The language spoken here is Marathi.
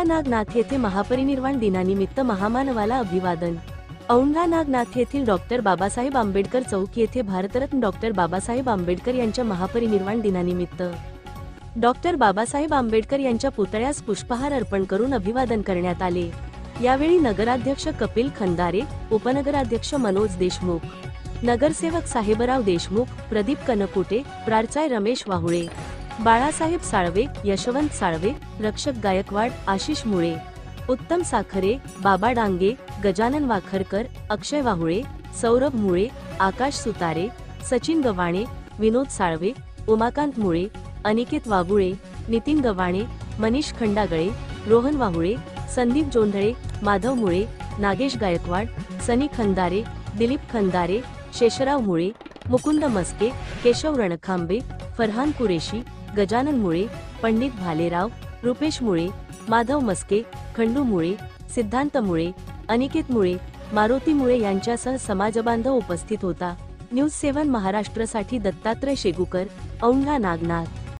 औंढा नागनाथ येथे महापरिनिर्वाण दिनानिमित्त महामानवाला अभिवादन. औंढा नागनाथ येथील डॉक्टर बाबासाहेब आंबेडकर चौक येथे भारतरत्न डॉक्टर बाबासाहेब आंबेडकर यांच्या महापरिनिर्वाण दिनानिमित्त. डॉक्टर बाबासाहेब आंबेडकर यांच्या पुतळ्यास पुष्पहार अर्पण करून अभिवादन करण्यात आले. यावेळी नगराध्यक्ष कपिल खंदारे उपनगराध्यक्ष मनोज देशमुख नगरसेवक साहेबराव देशमुख प्रदीप कनकुटे प्रारचाय रमेश वाहुळे बाळासाहेब साळवे यशवंत साळवे रक्षक गायकवाड आशिष मुळे उत्तम साखरे बाबा डांगे गजानन वाखरकर अक्षय वाहुळे सौरभ मुळे आकाश सुतारे सचिन गव्हाणे विनोद साळवे उमाकांत मुळे अनिकेत वागुळे नितीन गव्हाणे मनीष खंडागळे रोहन वाहुळे संदीप जोंधळे माधव मुळे नागेश गायकवाड सनी खंदारे दिलीप खंदारे शेषराव मुळे मुकुंद मस्के केशव रणखांबे फरहान कुरेशी गजानन मुळे पंडित भालेराव रुपेश मुळे माधव मस्के खंडू मुळे सिद्धांत मुळे अनिकेत मुळे मारुती मुळे यांच्यासह समाजबांधव उपस्थित होता. न्यूज सेवन महाराष्ट्रसाठी दत्तात्रय शेगुकर औंढा नागनाथ.